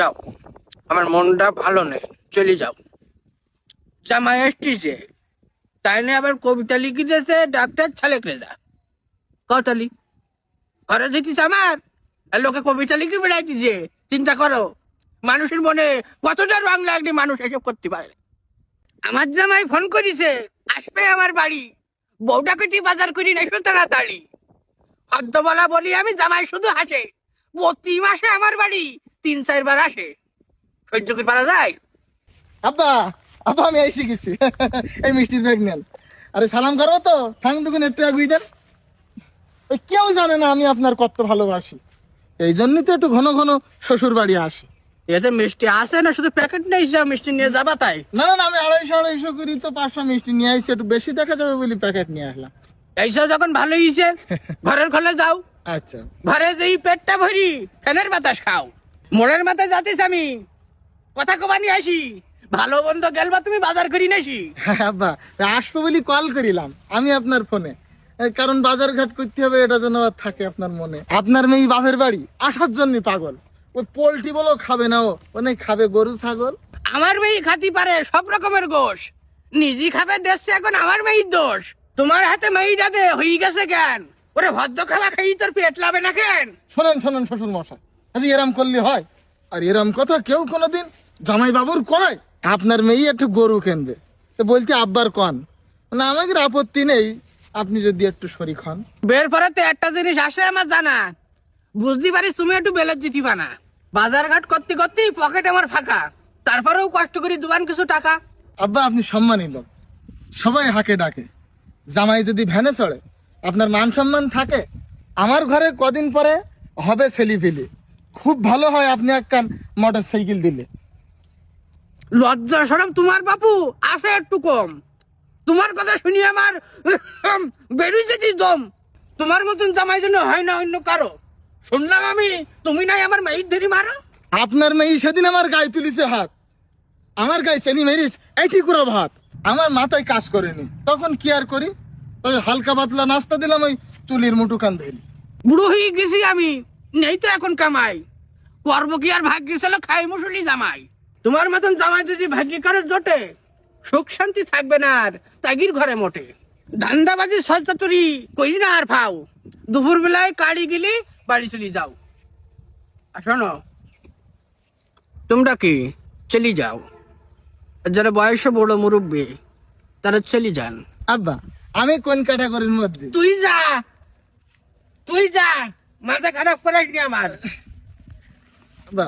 যাও। আমার মনটা ভালো নেই, চলে যাও। জামাই এসটিছে তাই নিয়ে আবার কবিতা লিখি দিয়েছে, ডাক্তার ছালেক রেজা কতালি? ঘরে যেতিস আমার? আর লোকে কবিতা লিখে বেড়াইতিছে চিন্তা করো। মানুষের মনে কতটা রং লাগলে মানুষ এসব করতে পারে? আমার জামাই ফোন করিছে, আসবে আমার বাড়ি। বউটা কেটে বাজার করি না তাড়াতাড়ি। হদ্দ বলা বলি আমি, জামাই শুধু হাসে। প্রতি মাসে আমার বাড়ি তিন চারবার আসে। সহ্য করে পারা যায়? আব্বা আব্বা আমি এসে গেছি। এই মিষ্টির ব্যাগ নেন। আরে সালাম করো তো ঠাং দুগুন একটু আগুই দেন। ওই কেউ জানে না আমি আপনার কত ভালোবাসি। এই জন্যই তো একটু ঘন ঘন শ্বশুর বাড়ি আসি। এতে মিষ্টি আসে না শুধু প্যাকেট নেই যা মিষ্টি নিয়ে যাবা তাই? না না না, আমি আড়াইশো আড়াইশো করি তো পাঁচশো মিষ্টি নিয়ে আসছি একটু বেশি দেখা যাবে বলি প্যাকেট নিয়ে আসলাম। এইসব যখন ভালো হয়েছে ঘরের খোলে যাও। আচ্ছা। ঘরে যেই পেটটা ভরি ফ্যানের বাতাস খাও। মোড়ের মাথায় যাতিস আমি। কথা কবানি আসি। ভালো বন্ধ গেলবা তুমি বাজার করি নাসি হ্যাঁ, আব্বা আসব বলি কল করিলাম আমি আপনার ফোনে। কারণ বাজার ঘাট করতে হবে এটা যেন থাকে আপনার মনে। আপনার মেয়ে বাপের বাড়ি আসার জন্য পাগল। ওই পোলট্রি বলো খাবে না ও মানে খাবে গরু ছাগল। আমার মেয়ে খাতি পারে সব রকমের গোশ। নিজে খাবে দেখছে এখন আমার মেয়ের দোষ। তোমার হাতে মেয়েটাতে হয়ে গেছে কেন? ওরে ভদ্র খাওয়া খাই তোর পেট লাবে না কেন? শোনেন শোনেন শ্বশুর মশাই আরে এরম করলে হয়। আর এরম কথা কেউ কোনোদিন জামাই বাবুর কয়। আপনার মেয়ে একটু গরু কিনবে। তো বলতে আব্বার কন। না আমাদের আপত্তি নেই। আপনি যদি একটু শরিক হন। বের পরেতে একটা জিনিস আসে আমার জানা। বুঝতে পারিস তুমি একটু বেলের জিতি বানা। বাজার ঘাট করতে করতেই পকেট আমার ফাঁকা। তারপরেও কষ্ট করি দুবান কিছু টাকা। আব্বা আপনি সম্মানী লোক। সবাই হাকে ডাকে। জামাই যদি ভ্যানে চড়ে আপনার মান সম্মান থাকে। আমার ঘরে কদিন পরে হবে ছেলি ফেলি খুব ভালো হয় আপনি একখান মোটর সাইকেল দিলে। লজ্জা সরম তোমার বাপু আছে একটু কম। তোমার কথা শুনি আমার বেরিয়ে যেতে দম। তোমার মতন জামাই জন্য হয় না অন্য কারও। শুনলাম আমি তুমি নাই আমার মেয়ের ধরি মারো? আপনার মেয়ে সেদিন আমার গায়ে তুলিছে হাত। আমার গায়ে চেনি মেরিস এইটি করে ভাত আমার মাথায় কাজ করেনি। তখন কি আর করি? ওই হালকা পাতলা নাস্তা দিলাম ওই চুলির মুটু কান ধরি। বুড়ো হয়ে গেছি আমি। নেই তো এখন কামাই। করব কি আর ভাগ্য ছিল খাই মুসলি জামাই? তোমার মতন জামাই যদি ভাগ্য করে জোটে সুখ শান্তি থাকবে না আর তাগির ঘরে মোটে। ধান্দাবাজি সচাতুরি করি না আর ফাও। দুপুর বেলায় কাড়ি গেলি বাড়ি চলে যাও। আর শোনো তোমরা কি চলে যাও? যারা বয়স বড় মুরব্বী তারা চলে যান। আব্বা আমি কোন ক্যাটাগরির মধ্যে? তুই যা তুই যা। মাথা খারাপ করাস নি আমার আব্বা